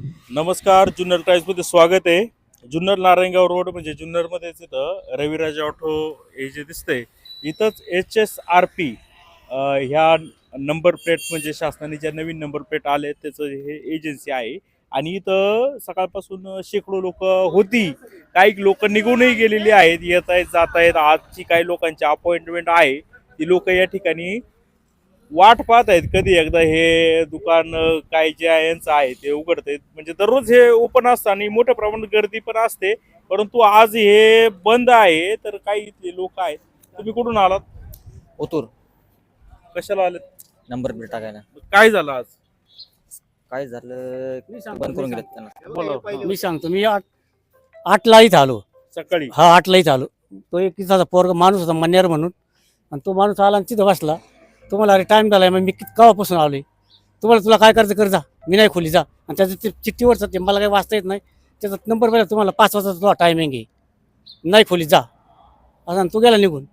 नमस्कार जुन्नर टाईम्समध्ये स्वागत आहे. जुन्नर नारायणगाव रोड म्हणजे जुन्नरमध्येच इथं रविराज ऑटो हे जे दिसतंय इथंच एच एस आर पी ह्या नंबर प्लेट म्हणजे शासनाने ज्या नवीन नंबर प्लेट आले त्याचं हे एजन्सी आहे. आणि इथं सकाळपासून शेकडो लोक होती. काही लोक निघूनही गेलेली आहेत येत आहेत जात आहेत आजची काही लोकांची अपॉइंटमेंट आहे. ती लोक या ठिकाणी वाट पाहत आहेत कधी एकदा हे दुकान काय जे आहे यांचं आहे ते उघडत आहेत म्हणजे दररोज हे ओपन असतं आणि मोठ्या प्रमाणात गर्दी पण असते. परंतु आज हे बंद आहे तर काही इथले लोक आहेत. तुम्ही कुठून आलात? ओतूर. कशाला आलेत? नंबर प्लेट टाकायला. काय झालं आज? काय झालं बंद करून गेलेत त्यांना. बोला. मी सांगतो मी आठ आठला इथं आलो. सकाळी? हा आठला इथं आलो. तो एक पोरग माणूस होता मन्यार म्हणून. आणि तो माणूस आला आणि तिथं बसला. तुम्हाला अरे टाइम झालाय मग मी किती केव्हापासून आलोय? तुम्हाला तुला काय करायचं कर जा. मी नाही खोली जा. आणि त्याचं ते चिठ्ठीवरचं ते मला काही वाचता येत नाही. त्याचा नंबर पहिला तुम्हाला पाच वाजता तुला टायमिंग आहे. नाही खोली जा. असं आणि तो गेला निघून.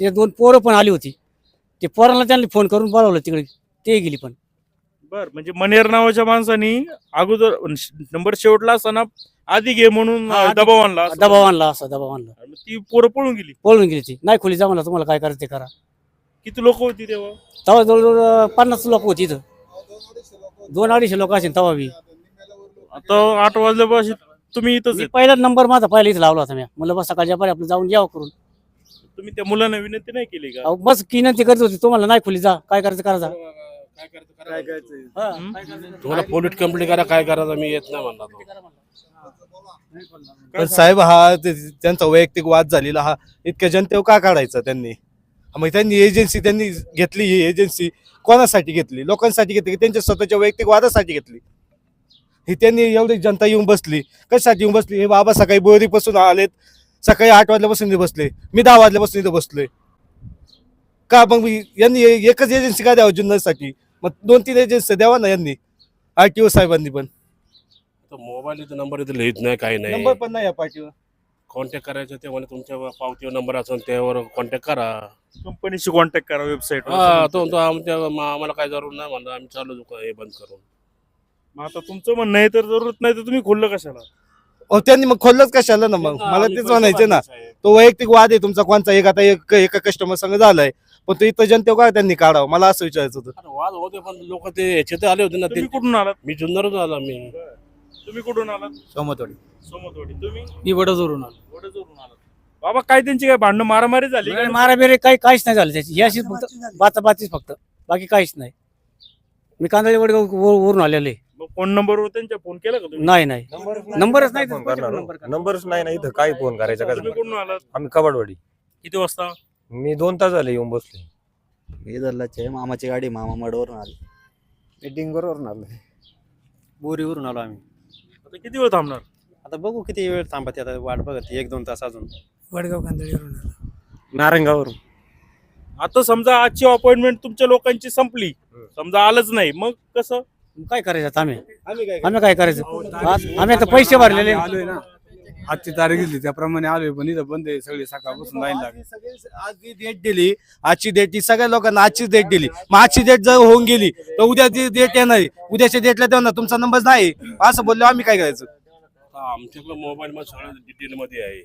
ते दोन पोरं पण आली होती. ते पोरांना त्यांनी फोन करून बोलावलं तिकडे. ते गेली पण. बर म्हणजे मनेर नावाच्या माणसानी अगोदर नंबर शेवटला असताना आधी घे म्हणून हा, आधी- दबाव आणला असं. दबाव आणला असा दबाव आणला. आणि ती पोरं पळून गेली. पळून गेली ती. नाही खोली जा म्हणला तुम्हाला काय करायचं ते करा. किती लोक होती तेव्हा? तेव्हा जवळजवळ पन्नास लोक होती इथं. दोन अडीचशे लोक असेल तेव्हा बी. आता आठ वाजल्यापासून तुम्ही इथंच मी आहेत. पहिला नंबर माझा पहिला इथं लावला होता मी. म्हणलं बस सकाळच्या पारी आपलं जाऊन यावं करून. तुम्ही त्या मुलांना विनंती नाही केली का? अहो, बस की विनंती करत होती तुम्हाला नाही खोली जा. काय करायचं करा जा. काय करायचं? हा? काय करायचं? तुम्हाला पोलीट कंप्लीट करा काय करायचं मी येत नाही म्हणला तो पण साहेब हा ते- त्यांचा वैयक्तिक वाद झालेला हा इतक्या जनतेवर का काढायचा त्यांनी? मग त्यांनी एजन्सी त्यांनी घेतली ही एजन्सी कोणासाठी घेतली? लोकांसाठी घेतली की त्यांच्या स्वतःच्या वैयक्तिक वादासाठी घेतली? ही त्यांनी एवढी जनता येऊन बसली. कशासाठी येऊन बसली? हे बाबा सकाळी बोरीपासून आलेत. सकाळी आठ वाजल्यापासून इथे बसले. मी दहा वाजल्यापासून इथे बसलोय का मग मी- यांनी एकच एजन्सी का द्यावं जुन्नरसाठी? मग दोन तीन एजन्सी द्यावा ना यांनी. आर टी ओ साहेबांनी पण. मोबाईल नंबर इथं लिहित नाही काही नाही. नंबर पण नाही या पार्टीवर. कॉन्टॅक्ट करायचं ते म्हणे तुमच्या पावतीवर नंबर असेल त्यावर कॉन्टॅक्ट करा. कंपनीशी कॉन्टॅक्ट करा वेबसाईट हा तो म्हणतो आमच्या मा- आम्हाला काय जरूर नाही म्हणलं आम्ही चालू दुकान हे बंद करून. मग आता तुमचं म्हणणं आहे तर जरूरत नाही तर तुम्ही खोललं कशाला? अहो त्यांनी मग खोललंच कशाला ना मग? मला तेच म्हणायचं ना तो वैयक्तिक वाद आहे तुमचा कोणचा एक आता एक एका कस्टमर संग झालाय पण तो इथं जनते का त्यांनी काढावं? मला असं विचारायचं होतं. अरे वाद होते पण लोक ते ह्याचे तर आले होते ना ते तुम्ही कुठून आलात? मी जुन्नरच आला मी तुम्ही कुठून आलात? सोमतवाडी सोमतवाडी तुम्ही? मी वडोदरून आलो. आलात. बाबा काय त्यांची काय भांडणं मारामारी झाली का? मारा बिरे काही काहीच नाही झालं त्याची. याशी फक्त बाताबातीच फक्त. बाकी काहीच नाही. मी कांदळी वडगाव वरून आलेलो मग फोन नंबरवर त्यांच्या फोन केला का तुम्ही? नाही नाही. नंबरच नाही फोन नंबर करणार. नंबरच नाही ना इथं काय फोन करायचा तुम्ही काय कुठून आलात? आम्ही कबाडवाडी. किती वाजता? मी दोन तास झाले येऊन बसले मी धरलाचे मामाची गाडी मामा मडवरून आली. मीटिंग बरोबर आलो बोरीवरून आलो आम्ही. आता किती वेळ थांबणार? आता बघू किती वेळ थांबते आता वाट बघत एक दोन तास अजून. वडगाव कांदळीवरून आलो. नारायणगाववरून आता समजा आजची अपॉइंटमेंट तुमच्या लोकांची संपली. समजा आलंच नाही मग कसं? काय करायचं आता आम्ही? आम्ही काय आम्ही काय करायचं? आज आम्ही आता पैसे भरलेले. आलोय ना. आजची तारीख दिली त्याप्रमाणे आलोय पण इथं बंद आहे सगळे सकाळपासून लाईन लागली. सगळे- आज जी डेट दिली आजची डेट ती सगळ्या लोकांना आजची डेट दिली. मग आजची डेट जर होऊन गेली तर उद्या ती डेट येणार आहे. उद्याच्या डेटला तेव्हा तुमचा नंबर नाही. असं बोललो आम्ही काय करायचं? आमच्याकडे मोबाईल मध्ये सगळं डिटेल मध्ये आहे.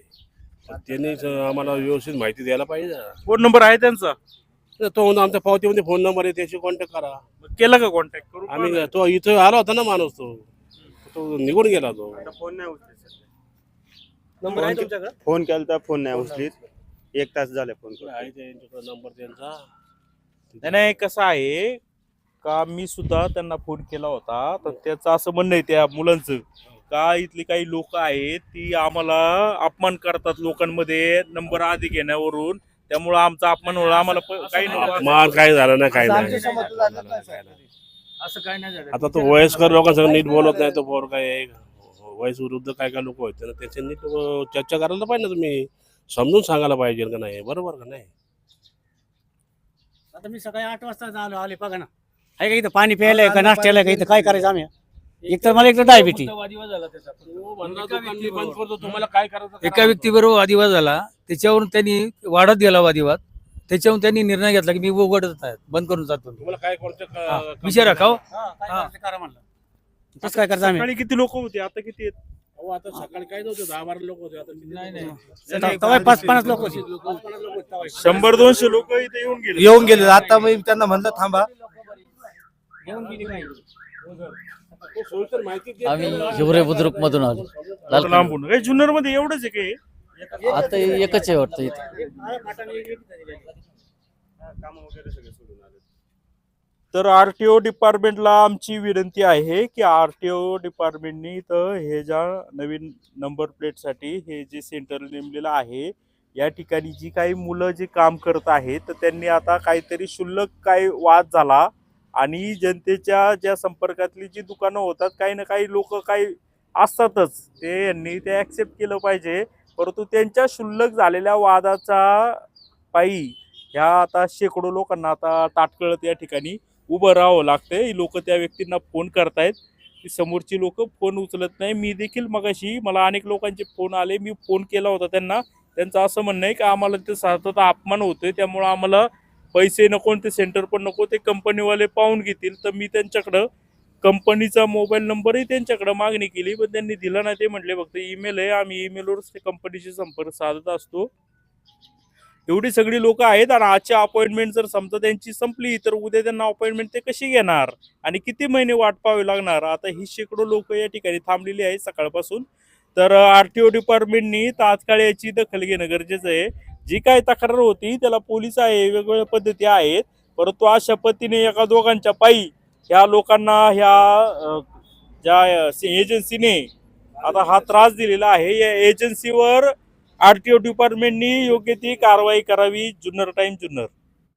पण त्यांनी आम्हाला व्यवस्थित माहिती द्यायला पाहिजे. ना. फोन नंबर आहे त्यांचा? तो आमच्या पावतीमध्ये फोन नंबर आहे त्याची कॉन्टॅक्ट करा. मग केला का कॉन्टॅक्ट करू आम्ही तो इथं आला होता ना माणूस तो. तो निघून गेला तो. फोन नाही उचलत. नंबर आहे तुमच्याकडे? फोन केला फोन नाही उचलीत. एक तास झाले फोन. आहे त्यांच्याकडे नंबर त्यांचा. नाही नाही कसं आहे का मी सुद्धा त्यांना फोन केला होता तर त्याचं असं म्हणणं आहे त्या मुलांचं का इथली काही लोक आहेत ती आम्हाला अपमान करतात लोकांमध्ये नंबर आधी घेण्यावरून. त्यामुळं आमचा अपमान होणार आम्हाला प- काही नको मार काय झालं. नाही काय नाही. असं काय नाही झालं. आता तो वयस्कर लोकांसंग नीट बोलत नाही तो पोर काय वयस विरुद्ध काय काय लोक आहेत ना त्याच्या नीट अं, चर्चा करायला पाहिजे ना तुम्ही. समजून सांगायला पाहिजे का नाही? बरोबर का नाही? आता मी सकाळी आठ वाजता आलो आले बघा ना. आहे का इथं पाणी प्यायला आहे का नाश्त्याला का इथं काय करायचं आम्ही? एक तर मला एक तर डायबिटी करतो तुम्हाला काय करायचं एका. व्यक्तीबरोबर वादिवाद झाला त्याच्यावरून त्यांनी वाढत गेला वादिवाद त्याच्यावरून त्यांनी निर्णय घेतला की मी उघडत आहे बंद करून जातो. तुम्हाला काय हा, करायचं करा म्हणलं. कसं काय करायचं आम्ही? सकाळी किती लोक होते? आता किती आहेत? अहो, आता सकाळी काय नव्हतं? दहा बारा लोक होते. आता किती नाही, पाच पन्नास लोक होते. शंभर दोनशे लोक इथे येऊन गेले. येऊन गेले. आता मी त्यांना म्हणलं थांबा. आम्ही. हिवरे बुद्रुक मधून आलो. लाल लांबून. काही जुन्नरमध्ये एवढंच आहे काही आता एकच आहे वाटतं इथे. कामं वगैरे सगळे सोडून आले तर आर टी ओ डिपार्टमेंटला आमची विनंती आहे की आर टी ओ डिपार्टमेंटनी तर हे ज्या नवीन नंबर प्लेटसाठी हे जे सेंटर नेमलेलं आहे या ठिकाणी जी काही मुलं जे काम करत आहेत तर त्यांनी आता काहीतरी क्षुल्लक काय वाद झाला आणि जनतेच्या ज्या संपर्कातली जी दुकानं होतात काही ना काही लोक काही असतातच. ते यांनी ते ॲक्सेप्ट केलं पाहिजे. परंतु त्यांच्या क्षुल्लक झालेल्या वादाचा पायी ह्या आता शेकडो लोकांना आता ताटकळत या ठिकाणी उभं राहावं लागतंय. लोक त्या व्यक्तींना फोन करतायत. ती समोरची लोक फोन उचलत नाही. मी देखील मगाशी मला अनेक लोकांचे फोन आले. मी फोन केला होता त्यांना. त्यांचं असं म्हणणं आहे की आम्हाला ते सतत अपमान होतोय. त्यामुळं आम्हाला पैसे नको आणि ते सेंटर पण नको. ते कंपनीवाले पाहून घेतील. तर मी त्यांच्याकडं कंपनीचा मोबाईल नंबरही त्यांच्याकडं मागणी केली पण त्यांनी दिला नाही. ते म्हटले फक्त ईमेल आहे. आम्ही ईमेलवरच ते कंपनीशी संपर्क साधत असतो. एवढी सगळी लोक आहेत आणि आजची अपॉइंटमेंट जर समजा त्यांची संपली तर उद्या त्यांना अपॉइंटमेंट ते कशी घेणार? आणि किती महिने वाट पाहावी लागणार? आता ही शेकडो लोक या ठिकाणी थांबलेली आहेत सकाळपासून. तर आर टी ओ डिपार्टमेंटनी तात्काळ याची दखल घेणं गरजेचं आहे. जी काही तक्रार होती त्याला पोलीस आहे वेगवेगळ्या पद्धती आहेत. परंतु अशा पद्धतीने एका दोघांच्या पायी ह्या लोकांना ह्या ज्या एजन्सीने आता हा त्रास दिलेला आहे. या एजन्सीवर आर टी ओ डिपार्टमेंटनी योग्य ती कारवाई करावी जुन्नर टाईम जुन्नर.